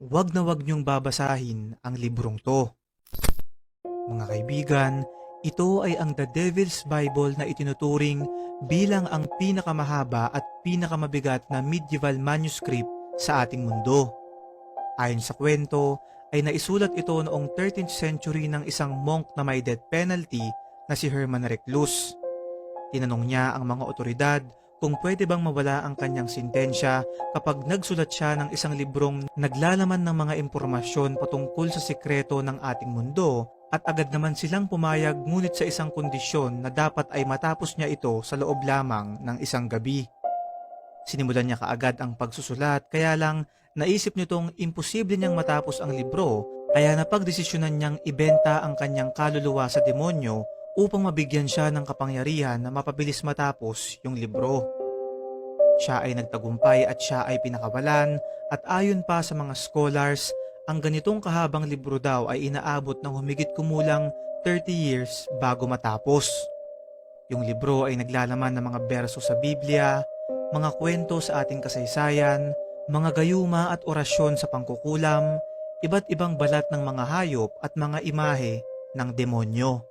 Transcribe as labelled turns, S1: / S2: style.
S1: wag na wag niyong babasahin ang librong to. Mga kaibigan, ito ay ang The Devil's Bible na itinuturing bilang ang pinakamahaba at pinakamabigat na medieval manuscript sa ating mundo. Ayon sa kwento, ay naisulat ito noong 13th century ng isang monk na may death penalty na si Herman Reclus. Tinanong niya ang mga otoridad kung pwede bang mawala ang kanyang sintensya kapag nagsulat siya ng isang librong naglalaman ng mga impormasyon patungkol sa sikreto ng ating mundo at agad naman silang pumayag ngunit sa isang kondisyon na dapat ay matapos niya ito sa loob lamang ng isang gabi. Sinimulan niya kaagad ang pagsusulat kaya lang naisip nitong imposible niyang matapos ang libro kaya napagdesisyonan niyang ibenta ang kanyang kaluluwa sa demonyo upang mabigyan siya ng kapangyarihan na mapabilis matapos yung libro. Siya ay nagtagumpay at siya ay pinakawalan at ayon pa sa mga scholars, ang ganitong kahabang libro daw ay inaabot ng humigit kumulang 30 years bago matapos. Yung libro ay naglalaman ng mga berso sa Biblia, mga kwento sa ating kasaysayan, mga gayuma at orasyon sa pangkukulam, iba't ibang balat ng mga hayop at mga imahe ng demonyo.